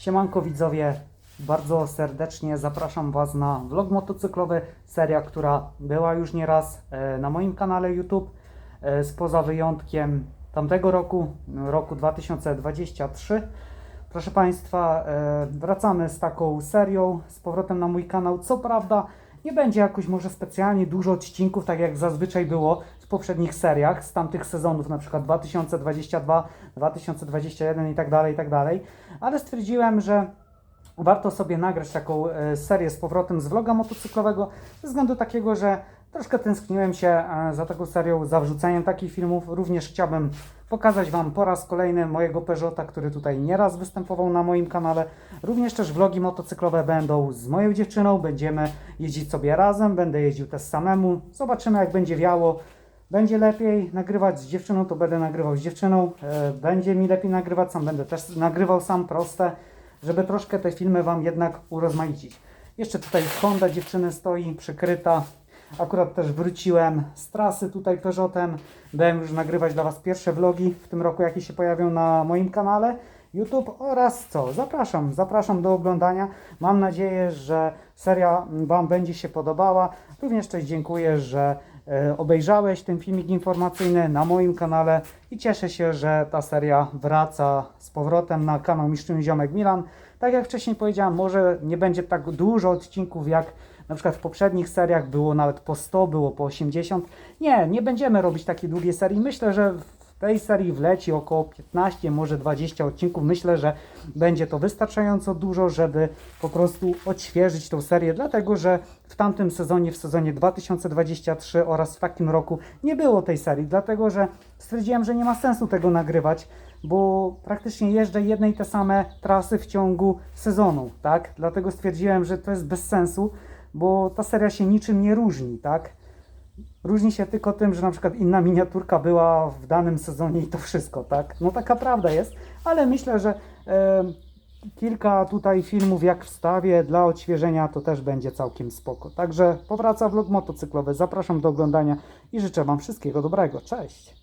Siemanko widzowie, bardzo serdecznie zapraszam Was na vlog motocyklowy, seria, która była już nieraz e, na moim kanale YouTube, e, spoza wyjątkiem tamtego roku, roku 2023. Proszę Państwa, e, wracamy z taką serią z powrotem na mój kanał. Co prawda, nie będzie jakoś może specjalnie dużo odcinków, tak jak zazwyczaj było w poprzednich seriach z tamtych sezonów, na przykład 2022, 2021 i tak dalej, i tak dalej. Ale stwierdziłem, że warto sobie nagrać taką e, serię z powrotem z vloga motocyklowego, ze względu takiego, że troszkę tęskniłem się e, za taką serią, za wrzuceniem takich filmów. Również chciałbym pokazać Wam po raz kolejny mojego Peugeota, który tutaj nieraz występował na moim kanale. Również też vlogi motocyklowe będą z moją dziewczyną, będziemy jeździć sobie razem, będę jeździł też samemu. Zobaczymy jak będzie wiało. Będzie lepiej nagrywać z dziewczyną, to będę nagrywał z dziewczyną. E, Będzie mi lepiej nagrywać sam, będę też nagrywał sam proste, żeby troszkę te filmy Wam jednak urozmaicić. Jeszcze tutaj Honda dziewczyny stoi przykryta. Akurat też wróciłem z trasy tutaj Peugeotem. Będę już nagrywać dla Was pierwsze vlogi w tym roku, jakie się pojawią na moim kanale YouTube oraz co? Zapraszam, zapraszam do oglądania. Mam nadzieję, że seria Wam będzie się podobała. Również też dziękuję, że e, obejrzałeś ten filmik informacyjny na moim kanale i cieszę się, że ta seria wraca z powrotem na kanał Miszczyn Ziomek Milan. Tak jak wcześniej powiedziałem, może nie będzie tak dużo odcinków jak na przykład w poprzednich seriach było nawet po 100, było po 80. Nie, nie będziemy robić takiej długiej serii. Myślę, że tej serii wleci około 15, może 20 odcinków. Myślę, że będzie to wystarczająco dużo, żeby po prostu odświeżyć tą serię, dlatego że w tamtym sezonie, w sezonie 2023 oraz w takim roku nie było tej serii, dlatego że stwierdziłem, że nie ma sensu tego nagrywać, bo praktycznie jeżdżę jedne i te same trasy w ciągu sezonu, tak? Dlatego stwierdziłem, że to jest bez sensu, bo ta seria się niczym nie różni, tak? Różni się tylko tym, że na przykład inna miniaturka była w danym sezonie i to wszystko, tak? No taka prawda jest, ale myślę, że e, kilka tutaj filmów jak wstawię dla odświeżenia to też będzie całkiem spoko. Także powraca vlog motocyklowy. Zapraszam do oglądania i życzę Wam wszystkiego dobrego. Cześć!